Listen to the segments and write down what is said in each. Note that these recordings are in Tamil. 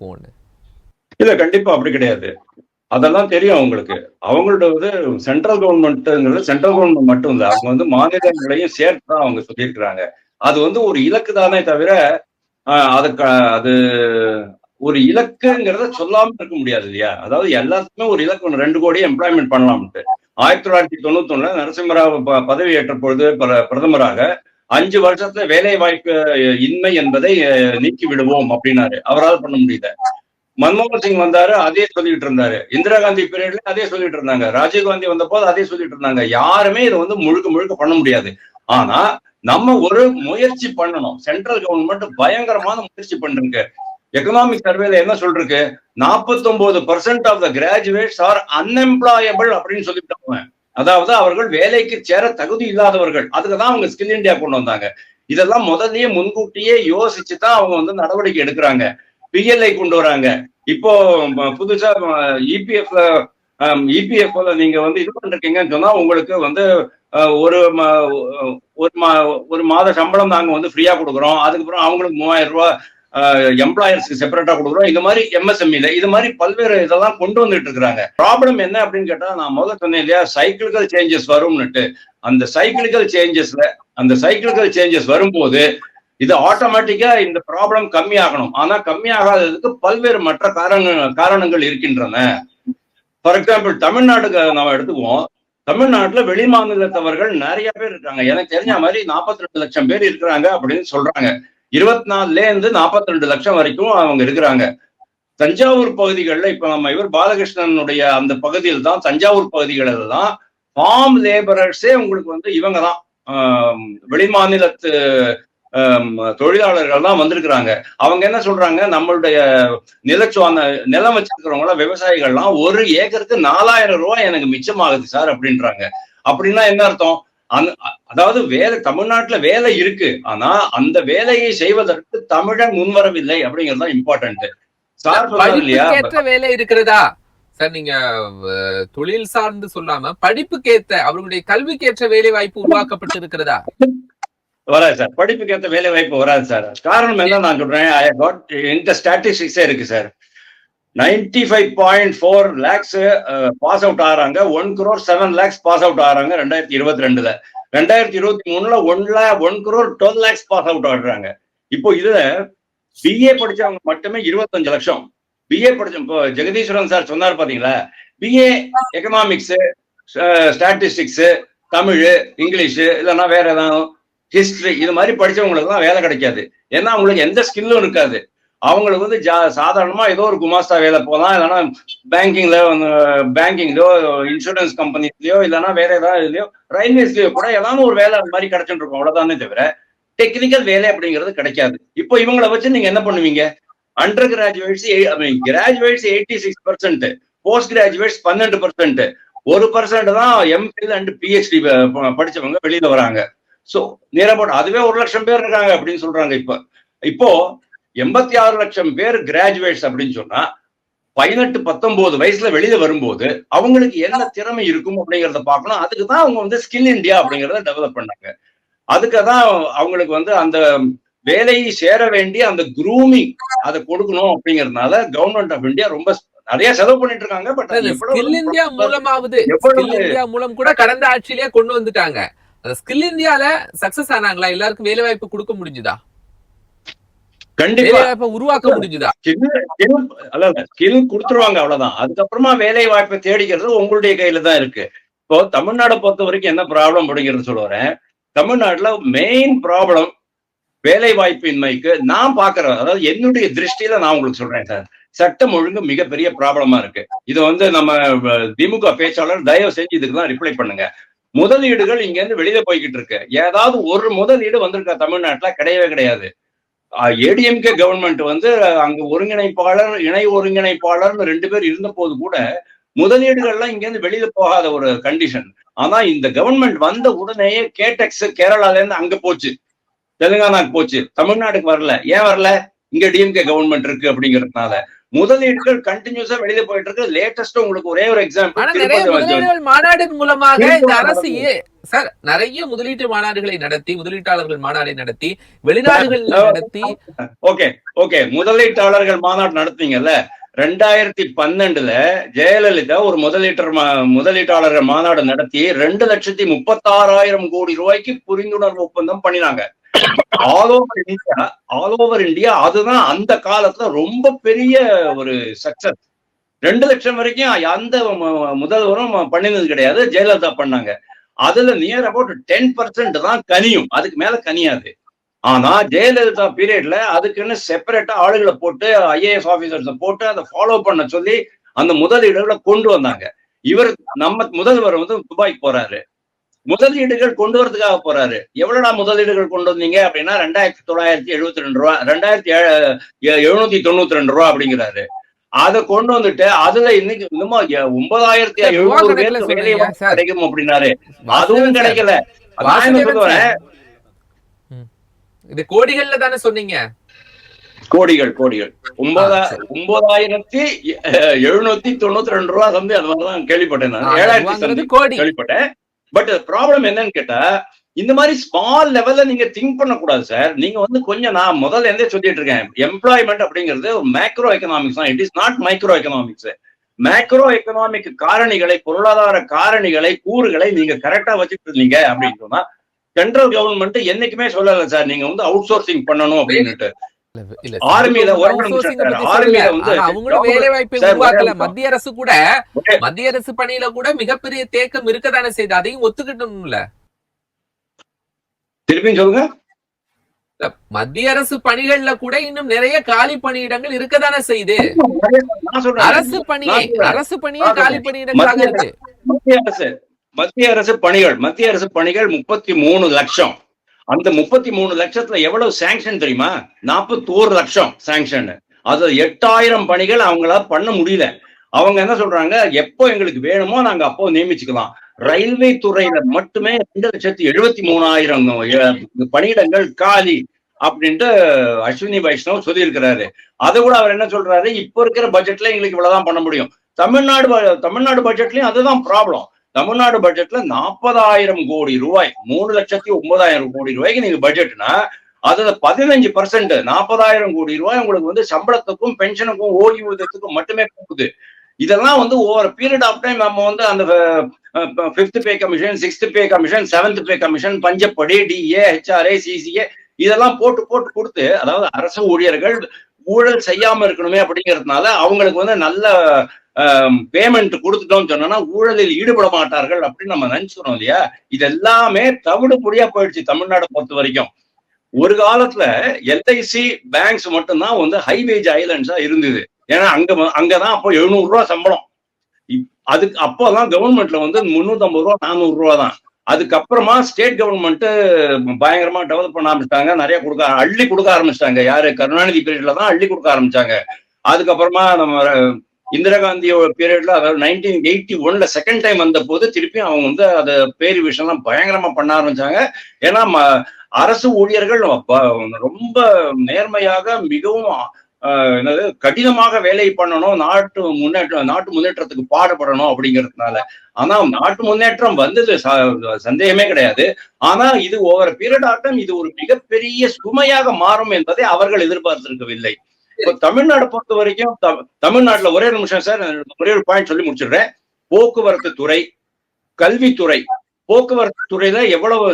போன்னு இல்ல கண்டிப்பா அப்படி கிடையாது. அதெல்லாம் தெரியும் அவங்களுக்கு. அவங்களோட வந்து சென்ட்ரல் கவர்மெண்ட்ங்கிறது சென்ட்ரல் கவர்மெண்ட் மட்டும் இல்லை அவங்க வந்து மாநிலங்களையும் சேர்த்து தான் அவங்க சொல்லியிருக்கிறாங்க. அது வந்து ஒரு இலக்கு தானே தவிர ஆஹ் அதுக்கு அது ஒரு இலக்குங்கிறத சொல்லாம இருக்க முடியாது இல்லையா? அதாவது எல்லாத்துக்குமே ஒரு இலக்கு ஒன்று ரெண்டு கோடி எம்ப்ளாய்மெண்ட் பண்ணலாம்ட்டு. ஆயிரத்தி தொள்ளாயிரத்தி தொண்ணூத்தி ஒண்ணுல நரசிம்மராவ் ப- பதவி ஏற்ற பொழுது பிர- பிரதமராக அஞ்சு வருஷத்துல வேலை வாய்ப்பு இன்மை என்பதை நீக்கி விடுவோம் அப்படின்னாரு. அவரால் பண்ண முடியல. மன்மோகன் சிங் வந்தாரு அதே சொல்லிட்டு இருந்தாரு. இந்திரா காந்தி பீரியட்ல அதே சொல்லிட்டு இருந்தாங்க. ராஜீவ் காந்தி வந்த போது அதே சொல்லிட்டு இருந்தாங்க. யாருமே இதை வந்து முழுக்க முழுக்க பண்ண முடியாது. ஆனா நம்ம ஒரு முயற்சி பண்ணணும். சென்ட்ரல் கவர்மெண்ட் பயங்கரமான முயற்சி பண்றீங்க எக்கனாமிக் சர்வேல என்ன சொல்றேன் நாற்பத்தி ஒன்பது percent of the graduates are unemployable அப்படின்னு சொல்லிட்டாங்க. அதாவது அவர்கள் வேலைக்கு சேர தகுதி இல்லாதவர்கள். அதுக்கு தான் அவங்க ஸ்கில் இந்தியா கொண்டு வந்தாங்க. இதெல்லாம் முதல்லயே முன்கூட்டியே யோசிச்சு தான் அவங்க வந்து நடவடிக்கை எடுக்கிறாங்க. பிஎல்ஐ கொண்டு வராங்க. இப்போ புதுசா இபிஎஃப்ல இபிஎஃப்ல நீங்க வந்து இது பண்றீங்கன்னு சொன்னா உங்களுக்கு வந்து அஹ், ஒரு ஒரு மா- ஒரு மாத சம்பளம் நாங்க வந்து ஃப்ரீயா கொடுக்குறோம். அதுக்கப்புறம் அவங்களுக்கு மூவாயிரம் ரூபாய் எம்ப்ளாயர்ஸ்க்கு செப்பரேட்டா கொடுக்குறோம். இந்த மாதிரி எம்எஸ்எம்இல இது மாதிரி பல்வேறு இதெல்லாம் கொண்டு வந்துட்டு இருக்கிறாங்க. ப்ராப்ளம் என்ன அப்படின்னு கேட்டா நான் முதல்ல சொன்னேன் இல்லையா சைக்கிளிக்கல் சேஞ்சஸ் வரும்னுட்டு. அந்த சைக்கிளிக்கல் சேஞ்சஸ்ல அந்த சைக்கிளிக்கல் சேஞ்சஸ் வரும்போது இது ஆட்டோமேட்டிக்கா இந்த ப்ராப்ளம் கம்மியாகணும் ஆனா கம்மியாகாததுக்கு பல்வேறு மற்ற காரணங்கள் காரணங்கள் இருக்கின்றன. ஃபார் எக்ஸாம்பிள் தமிழ்நாட்டுக்கு நம்ம எடுத்துக்குவோம். தமிழ்நாட்டுல வெளி மாநிலத்தவர்கள் நிறைய பேர் இருக்காங்க. எனக்கு தெரிஞ்ச மாதிரி நாற்பத்தி ரெண்டு லட்சம் பேர் இருக்கிறாங்க அப்படின்னு சொல்றாங்க. இருபத்தி நாலுல இருந்து நாற்பத்தி ரெண்டு லட்சம் வரைக்கும் அவங்க இருக்கிறாங்க. தஞ்சாவூர் பகுதிகளில் இப்ப நம்ம இவர் பாலகிருஷ்ணனுடைய அந்த பகுதியில் தான் தஞ்சாவூர் பகுதிகளில் தான் ஃபார்ம் லேபரர்ஸே உங்களுக்கு வந்து இவங்க தான் வெளிமாநிலத்து தொழிலாளர்கள் தான் வந்திருக்கிறாங்க. அவங்க என்ன சொல்றாங்க? நம்மளுடைய நிலச்சுவான நிலம் வச்சிருக்கிறவங்க விவசாயிகள்லாம் ஒரு ஏக்கருக்கு நாலாயிரம் ரூபாய் எனக்கு மிச்சமாகுது சார் அப்படின்றாங்க. அப்படின்னா என்ன அர்த்தம்? அதாவது வேலை தமிழ்நாட்டுல வேலை இருக்கு. ஆனா அந்த வேலையை செய்வதற்கு தமிழன் முன்வரவில்லை அப்படிங்கிறது தான் இம்பார்ட்டன்ட் சார் படிப்புக்கேற்ற வேலை இருக்கிறதா? சார் நீங்க தொழில் சார்ந்து சொல்லாம படிப்புக்கேத்த அவர்களுடைய கல்விக்கேற்ற வேலை வாய்ப்பு உருவாக்கப்பட்டு இருக்கிறதா வராது சார். படிப்புக்கு ஏற்ற வேலை வாய்ப்பு வராது சார். காரணம் என்ன நான் சொல்றேன்? ஐ காட் இந்த ஸ்டாட்டிஸ்டிக்ஸே இருக்கு sir. Ninety five point four lakhs pass out ஆறாங்க. One crore seven lakhs pass out ஆறாங்க ரெண்டாயிரத்தி இருபத்தி ரெண்டுல ரெண்டாயிரத்தி இருபத்தி மூணுல one lakh one crore twelve lakhs pass out ஆடுறாங்க இப்போ இதுல பிஏ படிச்சவங்க மட்டுமே இருபத்தஞ்சு லட்சம். பிஏ படிச்ச இப்போ ஜெகதீஸ்வரன் சார் சொன்னார் பாத்தீங்களா? BA economics statistics Tamil English இல்லைன்னா வேற ஏதாவது ஹிஸ்டரி இது மாதிரி படிச்சவங்களுக்கு தான் வேலை கிடைக்காது. ஏன்னா அவங்களுக்கு எந்த ஸ்கில்லும் இருக்காது. அவங்களுக்கு வந்து ஜா சாதாரணமா ஏதோ ஒரு குமாஸ்தா வேலை போகலாம். இல்லைன்னா பேங்கிங்ல பேங்கிங்லயோ இன்சூரன்ஸ் கம்பெனிலயோ இல்லைன்னா வேற ஏதாவது இதுலயோ ரயில்வேஸ்லயோ கூட ஏதாவது ஒரு வேலை அந்த மாதிரி கிடைச்சிட்டு இருக்கும். அவ்வளவுதானே தவிர டெக்னிக்கல் வேலை அப்படிங்கிறது கிடைக்காது. இப்போ இவங்கள வச்சு நீங்க என்ன பண்ணுவீங்க? Under graduates graduates eighty six percent post graduates பன்னெண்டு பர்சன்ட் ஒரு பர்சன்ட் தான் எம்பில் அண்ட் பிஹெச்டி படிச்சவங்க வெளியில வராங்க. சோ நேரப்போட்டு அதுவே ஒரு லட்சம் பேர் இருக்காங்க அப்படின்னு சொல்றாங்க இப்போ. இப்போ எண்பத்தி ஆறு லட்சம் பேர் கிராஜுவேட்ஸ் அப்படின்னு சொன்னா பதினெட்டு பத்தொன்பது வயசுல வெளியில வரும்போது அவங்களுக்கு என்ன திறமை இருக்கும் அப்படிங்கறத பார்க்கணும் அதுக்கு தான் அவங்க வந்து ஸ்கில் இந்தியா அப்படிங்கறத டெவலப் பண்ணாங்க. அதுக்கு தான் அவங்களுக்கு வந்து அந்த வேலையை சேர வேண்டிய அந்த குரூமிங் அதை கொடுக்கணும் அப்படிங்கறதுனால கவர்மெண்ட் ஆஃப் இந்தியா ரொம்ப நிறைய செலவு பண்ணிட்டு இருக்காங்க பட் ஸ்கில் இந்தியா மூலமாவது ஸ்கில் இந்தியா மூலம் கூட கடந்த ஆட்சியிலேயே கொண்டு வந்துட்டாங்க. அந்த ஸ்கில் இந்தியால சக்சஸ் ஆனாங்களா? எல்லாருக்கும் வேலை வாய்ப்பு கொடுக்க முடிஞ்சுதா? கண்டிப்பா. வாய்ப்பை உருவாக்க முடிஞ்சுதா? ஸ்கில் கொடுத்துருவாங்க அவ்வளவுதான். அதுக்கப்புறமா வேலை வாய்ப்பை தேடிக்கிறது உங்களுடைய கையில தான் இருக்கு. இப்போ தமிழ்நாடை பொறுத்த வரைக்கும் என்ன ப்ராப்ளம் அப்படிங்கிறது சொல்லுறேன் தமிழ்நாட்டுல மெயின் ப்ராப்ளம் வேலை வாய்ப்பின்மைக்கு நான் பாக்குறேன் அதாவது என்னுடைய திருஷ்டியில நான் உங்களுக்கு சொல்றேன் சார். சட்டம் ஒழுங்கு மிகப்பெரிய ப்ராப்ளமா இருக்கு. இது வந்து நம்ம திமுக பேச்சாளர் தயவு செஞ்சு இதுக்கு தான் ரிப்ளை பண்ணுங்க. முதலீடுகள் இங்க இருந்து வெளியில போய்கிட்டு இருக்கு. ஏதாவது ஒரு முதலீடு வந்திருக்கா தமிழ்நாட்டுல? கிடையவே கிடையாது. ஏடிஎம்கே கவர்மெண்ட் வந்து அங்க ஒருங்கிணைப்பாளர் இணை ஒருங்கிணைப்பாளர்னு ரெண்டு பேர் இருந்த போது கூட முதலீடுகள்லாம் இங்க இருந்து வெளியில போகாத ஒரு கண்டிஷன் ஆனா இந்த கவர்மெண்ட் வந்த உடனேயே கேடெக்ஸ் கேரளால இருந்து அங்க போச்சு. தெலுங்கானாக்கு போச்சு. தமிழ்நாட்டுக்கு வரல. ஏன் வரல? இங்க டிஎம்கே கவர்மெண்ட் இருக்கு அப்படிங்கறதுனால. முதலீடுகள் கண்டினியூஸா வெளியில போயிட்டு இருக்கு லேட்டஸ்ட் உங்களுக்கு ஒரே ஒரு எக்ஸாம்பிள் மாநாடின் மூலமாக இந்த அரசு சார் நிறைய முதலீட்டு மாநாடுகளை நடத்தி முதலீட்டாளர்கள் மாநாடை நடத்தி வெளிநாடுகளில் சார், நடத்தி. ஓகே ஓகே முதலீட்டாளர்கள் மாநாடு நடத்துனீங்கல்ல? ரெண்டாயிரத்தி பன்னெண்டுல ஜெயலலிதா ஒரு முதலீட்டர் முதலீட்டாளர்கள் மாநாடு நடத்தி ரெண்டு லட்சத்தி முப்பத்தாறாயிரம் கோடி ரூபாய்க்கு புரிந்துணர்வு ஒப்பந்தம் பண்ணினாங்க. All over India all over India அதுதான் அந்த காலத்துல ரொம்ப பெரிய ஒரு சக்சஸ் ரெண்டு லட்சம் வரைக்கும் எந்த முதல்வரும் பண்ணினது கிடையாது ஜெயலலிதா பண்ணாங்க. அதுல நியர் அபவுட் டென் பர்சன்ட் தான் கனியும் அதுக்கு மேல கனியாது. ஆனா ஜெயலலிதா பீரியட்ல அதுக்குன்னு செப்பரேட்டா ஆளுகளை போட்டு ஐஏஎஸ் ஆபீசர்ஸ போட்டு அதை ஃபாலோ பண்ண சொல்லி அந்த முதலீடுகளை கொண்டு வந்தாங்க. இவர் நம்ம முதல்வர் வந்து துபாய்க்கு போறாரு. முதலீடுகள் கொண்டு வரதுக்காக போறாரு. எவ்வளவுடா முதலீடுகள் கொண்டு வந்தீங்க அப்படின்னா ரெண்டாயிரத்தி தொள்ளாயிரத்தி எழுபத்தி ரெண்டு ரூபா ரெண்டாயிரத்தி எழுநூத்தி தொண்ணூத்தி ரெண்டு ரூபா அப்படிங்கிறாரு. அதை கொண்டு வந்துட்டு அதுல இன்னைக்கு இன்னுமா ஒன்பதாயிரத்தி எழுநூறு பேருக்கு வேலை. கிடைக்கும் அப்படின்னாரு. அதுவும் கிடைக்கல. இது கோடிகள்ல தானே சொன்னீங்க? கோடிகள் கோடிகள். ஒன்பதா. ஒன்பதாயிரத்தி எழுநூத்தி தொண்ணூத்தி ரெண்டு ரூபா சந்தை அது மாதிரிதான் கேள்விப்பட்டேன் நான். ஏழாயிரத்தி சந்தை கோடி. கேள்விப்பட்டேன். பட் ப்ராப்ளம் என்னன்னு கேட்டா இந்த மாதிரி ஸ்மால் லெவல்ல நீங்க திங்க் பண்ணக்கூடாது சார் நீங்க வந்து கொஞ்சம் நான் முதல்ல இருந்தே சொல்லிட்டு இருக்கேன். எம்ப்ளாய்மெண்ட் அப்படிங்கிறது மேக்ரோ எக்கனாமிக்ஸ் தான். It is not micro economics macro economic காரணிகளை பொருளாதார காரணிகளை கூறுகளை நீங்க கரெக்டா வச்சுட்டு இருந்தீங்க அப்படின்னு சொன்னா சென்ட்ரல் கவர்மெண்ட் என்னைக்குமே சொல்லல சார் நீங்க வந்து அவுட் சோர்சிங் பண்ணணும் அப்படின்னுட்டு. மத்திய அரசு கூட மத்திய அரசு பணியில கூட மிகப்பெரிய தேக்கம் இருக்கத்தானே செய்யுது. அதையும் ஒத்துக்கிட்டோம்ல திருப்பியும் சொல்லுங்க. இல்ல, மத்திய அரசு பணிகள்ல கூட இன்னும் நிறைய காலி பணியிடங்கள் இருக்கத்தானே செய்யுது. அரசு பணியே. அரசு பணியே காலி. பணியிடங்களாக இருக்கு மத்திய அரசு மத்திய அரசு பணிகள் மத்திய அரசு பணிகள் முப்பத்தி மூணு லட்சம். அந்த முப்பத்தி மூணு லட்சத்துல எவ்வளவு சாங்ஷன் தெரியுமா? நாற்பத்தோரு லட்சம் சாங்ஷன் அது எட்டாயிரம் பணிகள் அவங்களால பண்ண முடியல. அவங்க என்ன சொல்றாங்க? எப்போ எங்களுக்கு வேணுமோ நாங்க அப்போ நியமிச்சுக்கலாம். ரயில்வே துறையில மட்டுமே ரெண்டு லட்சத்தி எழுபத்தி மூணாயிரம் பணியிடங்கள் காலி அப்படின்ட்டு அஸ்வினி வைஷ்ணவ் சொல்லியிருக்கிறாரு. அதை கூட அவர் என்ன சொல்றாரு? இப்ப இருக்கிற பட்ஜெட்ல எங்களுக்கு இவ்வளவுதான் பண்ண முடியும். தமிழ்நாடு தமிழ்நாடு பட்ஜெட்லயும் அதுதான் ப்ராப்ளம் தமிழ்நாடு பட்ஜெட்ல நாற்பதாயிரம் கோடி ரூபாய் மூணு லட்சத்தி ஒன்பதாயிரம் கோடி ரூபாய்க்கு நீங்க பட்ஜெட்னா அதுல பதினஞ்சு பர்சன்ட் நாற்பதாயிரம் கோடி ரூபாய் உங்களுக்கு வந்து சம்பளத்துக்கும் பென்ஷனுக்கும் ஓய்வூதியத்துக்கும் மட்டுமே போகுது. இதெல்லாம் வந்து ஓவர் பீரியட் ஆஃப் டைம் நம்ம வந்து அந்த fifth pay commission sixth pay commission seventh pay commission பஞ்சப்படி DA HRA CCA இதெல்லாம் போட்டு போட்டு கொடுத்து அதாவது அரசு ஊழியர்கள் ஊழல் செய்யாம இருக்கணுமே அப்படிங்கிறதுனால அவங்களுக்கு வந்து நல்ல பேமெண்ட் கொடுத்துட்டோம்னு சொன்னோம்னா ஊழலில் ஈடுபட மாட்டார்கள் அப்படின்னு நம்ம நினைச்சுக்கிறோம் இல்லையா? இது எல்லாமே தவிடு பொடியா போயிடுச்சு தமிழ்நாடு பொறுத்த வரைக்கும். ஒரு காலத்துல எல்ஐசி பேங்க்ஸ் மட்டும்தான் வந்து ஹைவேஜ் ஐலண்ட்ஸா இருந்தது. ஏன்னா அங்க அங்கதான் அப்போ எழுநூறு ரூபா சம்பளம். அதுக்கு அப்போதான் கவர்மெண்ட்ல வந்து முன்னூத்தி ஐம்பது ரூபா நானூறு ரூபா தான். அதுக்கப்புறமா ஸ்டேட் கவர்மெண்ட் பயங்கரமா டெவலப் பண்ண ஆரம்பிச்சிட்டாங்க. நிறைய கொடுக்க அள்ளி கொடுக்க ஆரம்பிச்சிட்டாங்க. யாரு? கருணாநிதி பீரியட்ல தான் அள்ளி கொடுக்க ஆரம்பிச்சாங்க. அதுக்கப்புறமா நம்ம இந்திரா காந்தியோட பீரியட்ல அதாவது நைன்டீன் எயிட்டி ஒன்ல செகண்ட் டைம் வந்த போது திருப்பி அவங்க வந்து அதை பேரி விஷயம்லாம் பயங்கரமா பண்ண ஆரம்பிச்சாங்க. ஏன்னா அரசு ஊழியர்கள் ரொம்ப நேர்மையாக மிகவும் என்னது கடினமாக வேலை பண்ணணும் நாட்டு முன்னேற்றம் நாட்டு முன்னேற்றத்துக்கு பாடுபடணும் அப்படிங்கிறதுனால. ஆனா நாட்டு முன்னேற்றம் வந்தது ச- சந்தேகமே கிடையாது. ஆனா இது ஒவ்வொரு பீரியட் ஆட்டம் இது ஒரு மிகப்பெரிய சுமையாக மாறும் என்பதை அவர்கள் எதிர்பார்த்திருக்கவில்லை. தமிழ்நாடு பொறுத்த வரைக்கும் த- தமிழ்நாட்டுல ஒரே நிமிஷம் சார் ஒரே ஒரு பாயிண்ட் சொல்லி முடிச்சிடுறேன். போக்குவரத்து துறை கல்வித்துறை போக்குவரத்து துறையில எவ்வளவு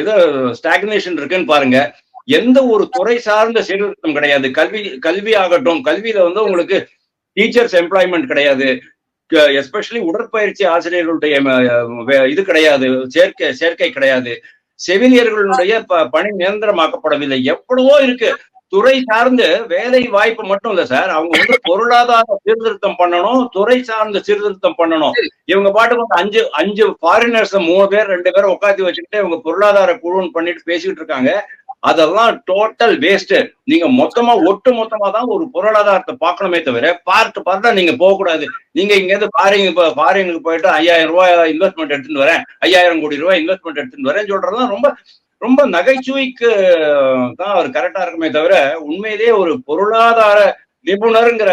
இது ஸ்டாக்னேஷன் இருக்குன்னு பாருங்க. எந்த ஒரு துறை சார்ந்த சீர்திருத்தம் கிடையாது. கல்வி கல்வி ஆகட்டும் கல்வியில வந்து உங்களுக்கு டீச்சர்ஸ் எம்ப்ளாய்மெண்ட் கிடையாது. எஸ்பெஷலி உடற்பயிற்சி ஆசிரியர்களுடைய இது கிடையாது. சேர்க்கை சேர்க்கை கிடையாது. செவிலியர்களுடைய ப- பணி நிரந்தரமாக்கப்படவில்லை. எவ்வளவோ இருக்கு. துறை சார்ந்து வேலை வாய்ப்பு மட்டும் இல்ல சார். அவங்க வந்து பொருளாதார சீர்திருத்தம் பண்ணணும் துறை சார்ந்த சீர்திருத்தம் பண்ணணும். இவங்க பாட்டுக்கு வந்து அஞ்சு அஞ்சு ஃபாரினர்ஸ் மூணு பேர் ரெண்டு பேரும் உட்காந்து வச்சுக்கிட்டு இவங்க பொருளாதார குழுன்னு பண்ணிட்டு பேசிக்கிட்டு இருக்காங்க. அதெல்லாம் டோட்டல் வேஸ்ட் நீங்க மொத்தமா ஒட்டு மொத்தமா தான் ஒரு பொருளாதாரத்தை பார்க்கணுமே தவிர பார்ட் பார்த்தா நீங்க போக கூடாது நீங்க இங்க இருந்து ஃபாரின் ஃபாரினுக்கு போயிட்டு ஐயாயிரம் ரூபாய் இன்வெஸ்ட்மெண்ட் எடுத்துட்டு வரேன் ஐயாயிரம் கோடி ரூபாய் இன்வெஸ்ட்மெண்ட் எடுத்துட்டு வரேன் சொல்றதுலாம் ரொம்ப ரொம்ப நகைச்சுவைக்கு தான் அவர் கரெக்டா இருக்குமே தவிர உண்மையிலேயே ஒரு பொருளாதார நிபுணருங்கிற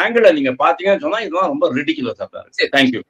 ஆங்கிள நீங்க பாத்தீங்கன்னு சொன்னா இதெல்லாம் ரொம்ப ரிடிகுலஸா தான் இருக்கு. தேங்க்யூ